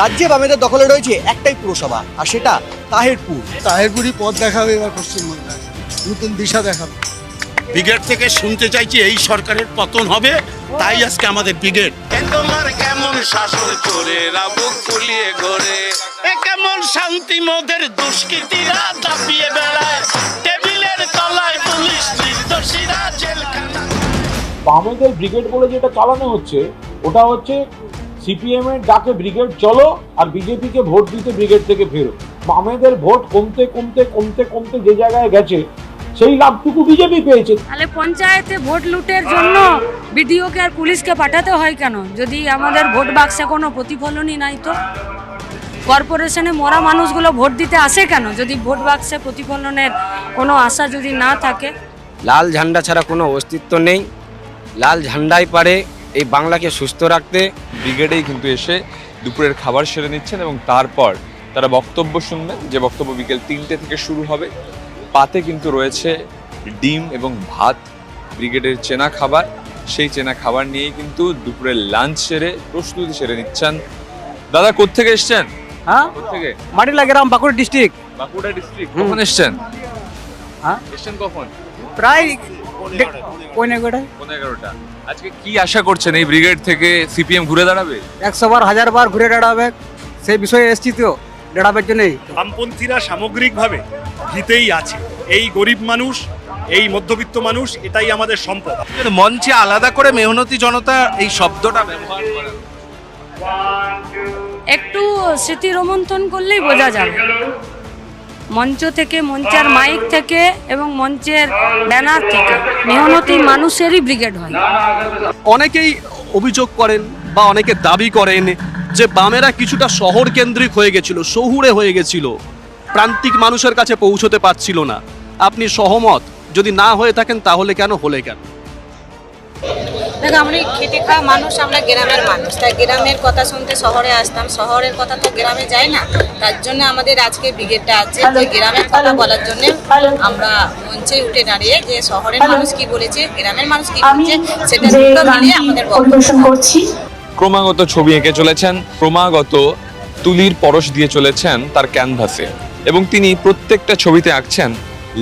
রাজ্যে বামেদের দখলে রয়েছে একটাই পুরসভা, আর সেটা তাহেরপুর। তাহেরপুরি পথ দেখাবে এবার পশ্চিমবঙ্গে। নতুন দিশা দেখাবে। ব্রিগেড থেকে শুনতে চাইছি এই সরকারের পতন হবে তাই আজকে আমাদের ব্রিগেড। তোমার কেমন শাসন করে রাবুক ফুলিয়ে ঘরে? কেমন শান্তি মোদের দুষ্কৃতীরা দাপিয়ে বেড়ায়? টেবিলের তলায় পুলিশ নির্দোষীরা জেলখানা বামেদের ব্রিগেড বলে যেটা চালানো হচ্ছে ওটা হচ্ছে সিপিএম এর ডাকে ব্রিগেড চলো আর বিজেপিকে ভোট দিতে ব্রিগেড থেকে ফেরো। বামেদের ভোট কমতে কমতে কমতে কমতে যে জায়গায় গেছে সেই লাভটুকু বিজেপি পেয়েছে। তাহলে পঞ্চায়েতে ভোট লুটের জন্য বিডিওকে আর পুলিশকে পাঠাতে হয় কেন? যদি আমাদের ভোট বাক্সে কোনো প্রতিফলনই নাই তো? কর্পোরেশনে মরা মানুষগুলো ভোট দিতে আসে কেন? যদি ভোট বাক্সে প্রতিফলনের কোনো আশা যদি না থাকে? লাল ঝান্ডা ছাড়া কোনো অস্তিত্ব নেই। লাল ঝান্ডাই পারে এই বাংলাকে সুস্থ রাখতে। ব্রিগেডেই কিন্তু এসে দুপুরের খাবার সেরে নিচ্ছেন এবং তারপর তারা বক্তব্য শুনবেন। যে বক্তব্য বিকেল তিনটে থেকে শুরু হবে পাতে কিন্তু রয়েছে ডিম এবং ভাত। ব্রিগেডের চেনা খাবার সেই চেনা খাবার নিয়েই কিন্তু দুপুরের লাঞ্চ সেরে প্রস্তুতি সেরে নিচ্ছেন। দাদা কোত্থেকে এসছেন? হ্যাঁ? কোত্থেকে? মাটিলা গ্রাম বাঁকুড়া ডিস্ট্রিক্ট বাঁকুড়া ডিস্ট্রিক্ট কখন এসছেন? হ্যাঁ? এসছেন কখন? প্রায় পৌনে এগারোটা আজকে কি আশা করছেন এই ব্রিগেড থেকে? সিপিএম ঘুরে দাঁড়াবে? একশো বার হাজার বার ঘুরে দাঁড়াবে। সেই বিষয়ে এসছি তো। দাঁড়াবার জন্যই বামপন্থীরা সামগ্রিকভাবে জিতেই আছে। এই গরিব মানুষ এই মধ্যবিত্ত মানুষ এটাই আমাদের সম্পদ। মঞ্চে আলাদা করে মেহনতি জনতা এই শব্দটা ব্যবহার করে একটু স্মৃতি রোমন্থন করলেই বোঝা যাবে। মঞ্চ থেকে মঞ্চের মাইক থেকে এবং মঞ্চের ব্যানার থেকে মেহনতি মানুষেরই ব্রিগেড হয়। অনেকেই অভিযোগ করেন বা অনেকে দাবি করেন যে বামেরা কিছুটা শহর কেন্দ্রিক হয়ে গেছিল শহুরে হয়ে গেছিল। প্রান্তিক মানুষের কাছে পৌঁছতে পারছিল না। আপনি সহমত যদি না হয়ে থাকেন তাহলে কেন হলে কেন? দেখো আমরা খেটে খাওয়া মানুষ আমরা গ্রামের মানুষ। তাই গ্রামের কথা শুনতে শহরে আসতাম। শহরের কথা তো গ্রামে যায় না। তার জন্য আমাদের আজকে ব্রিগেডটা আছে। তো গ্রামের কথা বলার জন্য আমরা মঞ্চে উঠে দাঁড়িয়ে যে শহরের মানুষ কি বলেছে গ্রামের মানুষ কি বলছে সেটা মিলিয়ে আমাদের বক্তব্য। ক্রমাগত ছবি এঁকে চলেছেন ক্রমাগত তুলির পরশ দিয়ে চলেছেন তার ক্যানভাসে। এবং তিনি প্রত্যেকটা ছবিতে আঁকছেন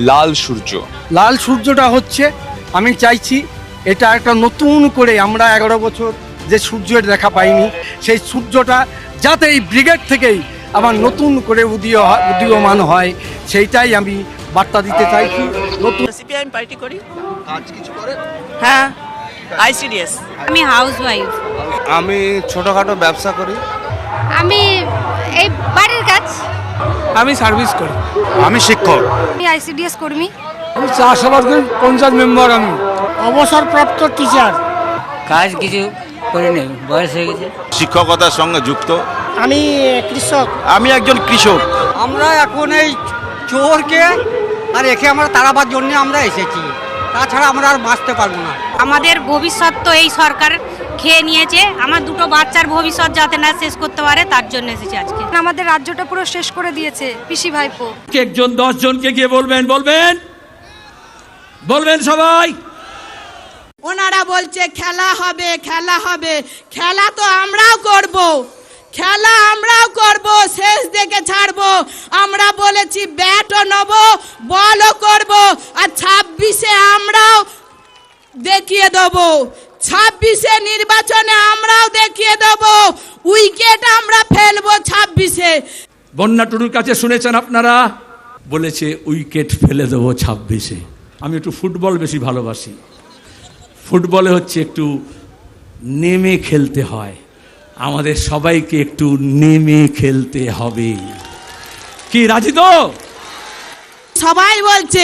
লাল সূর্য। লাল সূর্যটা হচ্ছে আমি চাইছি এটা একটা নতুন করে আমরা এগারো বছর যে সূর্যের দেখা পাইনি সেই সূর্যটা যাতে এই ব্রিগেড থেকেই আবার নতুন করে উদীয় উদীয়মান হয় সেইটাই আমি বার্তা দিতে চাইছি। নতুন সিপিআইএম পার্টি করি। কাজ কিছু করে? হ্যাঁ। আইসিডিএস আমি হাউস ওয়াইফ আমি ছোটখাটো ব্যবসা করি। আমি এই বাড়ির কাজ। আমি সার্ভিস করি। আমি শিক্ষক। আমি আইসিডিএস কর্মী। আমি চাষাবাদ করি পঞ্চায়েত মেম্বার আমি। অবসরপ্রাপ্ত টিচার। কাজ কিছু করে নেই বয়স হয়ে গেছে। শিক্ষকতার সঙ্গে যুক্ত। আমি কৃষক। আমি একজন কৃষক। আমরা এখন এই চোরকে আর একে আমরা তাড়াবার জন্য আমরা এসেছি। তাছাড়া আমরা আর বাঁচতে পারব না। আমাদের ভবিষ্যৎ তো এই সরকার খেয়ে নিয়েছে। আমার দুটো বাচ্চার ভবিষ্যৎ যাতে না শেষ করতে পারে তার জন্য এসেছি আজকে। আমাদের রাজ্যটা পুরো শেষ করে দিয়েছে পিসি ভাইপো। একজন দশ জনকে গিয়ে বলবেন বলবেন? বলবেন সবাই। ওনারা বলছে খেলা হবে খেলা হবে। খেলা তো আমরাও করব। খেলা আমরাও করব, শেষ দেখে ছাড়বো। আমরা বলেছি ব্যাটও নেব, বলও করব, আর ছাব্বিশে আমরাও দেখিয়ে দেব। ছাব্বিশে নির্বাচনে আমরাও দেখিয়ে দেব। উইকেট আমরা ফেলব ছাব্বিশে। বন্যা টুডুর কাছে শুনেছেন আপনারা? বলেছে, উইকেট ফেলে দেবো ছাব্বিশে। আমি একটু ফুটবল বেশি ভালোবাসি। ফুটবলে হচ্ছে একটু নেমে খেলতে হয়। আমাদের সবাইকে একটু নেমে খেলতে হবে। কি, রাজি তো? সবাই বলছে,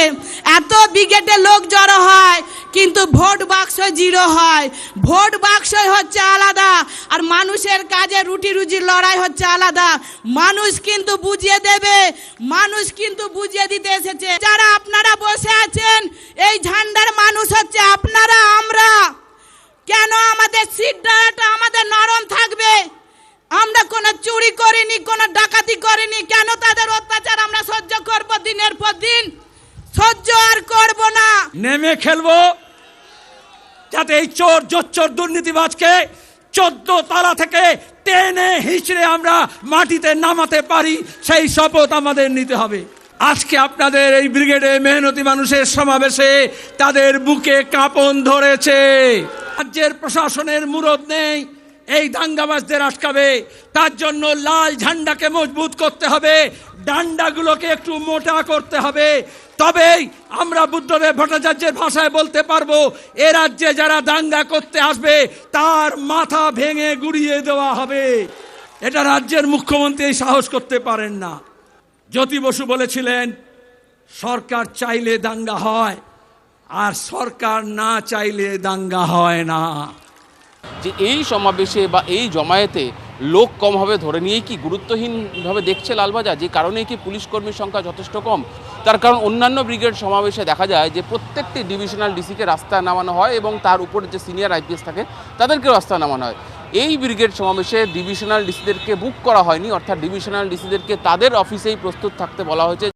এত ব্রিগেডে লোক জড়ো হয়, কিন্তু ভোট বাক্স জিরো হয়। ভোট বাক্স হচ্ছে আলাদা, আর মানুষের কাজে রুটি রুজির লড়াই হচ্ছে আলাদা। মানুষ কিন্তু বুঝিয়ে দেবে, মানুষ কিন্তু বুঝিয়ে দিতে এসেছে। যারা আপনারা বসে আছেন, এই ঝান্ডার মানুষ হচ্ছে আপনারা, আমরা। করেনি, কোনো ডাকাতি করেনি, কেন তাদের অত্যাচার আমরা সহ্য করব দিনের পর দিন? সহ্য আর করব না। নেমে খেলব। যাতে এই চোর জোচ্চোর দুর্নীতিবাজকে চোদ্দ তালা থেকে টেনে হিচড়ে আমরা মাটিতে নামাতে পারি, সেই শপথ আমাদের নিতে হবে। আজকে আপনাদের এই ব্রিগেডে মেহনতি মানুষের সমাবেশে তাদের বুকে কাঁপন ধরেছে। রাজ্যের প্রশাসনের মুরদ নেই এই দাঙ্গাবাজদের আটকাবে। তার জন্য লাল ঝান্ডাকে মজবুত করতে হবে। ডান্ডাগুলোকে একটু মোটা করতে হবে। তবেই আমরা বুদ্ধদেব ভট্টাচার্যের ভাষায় বলতে পারব, এ রাজ্যে যারা দাঙ্গা করতে আসবে, তার মাথা ভেঙে গুড়িয়ে দেওয়া হবে। এটা রাজ্যের মুখ্যমন্ত্রী সাহস করতে পারেন না। জ্যোতি বসু বলেছিলেন, সরকার চাইলে দাঙ্গা হয়, আর সরকার না চাইলে দাঙ্গা হয় না। যে এই সমাবেশে বা এই জমায়েতে লোক কম হবে, ধরে নিয়েই কি গুরুত্বহীনভাবে দেখছে লালবাজার? যে কারণেই কি পুলিশ কর্মীর সংখ্যা যথেষ্ট কম? তার কারণ অন্যান্য ব্রিগেড সমাবেশে দেখা যায় যে প্রত্যেকটি ডিভিশনাল ডিসিকে রাস্তায় নামানো হয় এবং তার উপরে যে সিনিয়র আইপিএস থাকে, তাদেরকেও রাস্তায় নামানো হয়। এই ব্রিগেড সমাবেশে ডিভিশনাল ডিসিদেরকে বুক করা হয়নি, অর্থাৎ ডিভিশনাল ডিসিদেরকে তাদের অফিসেই প্রস্তুত থাকতে বলা হয়েছে।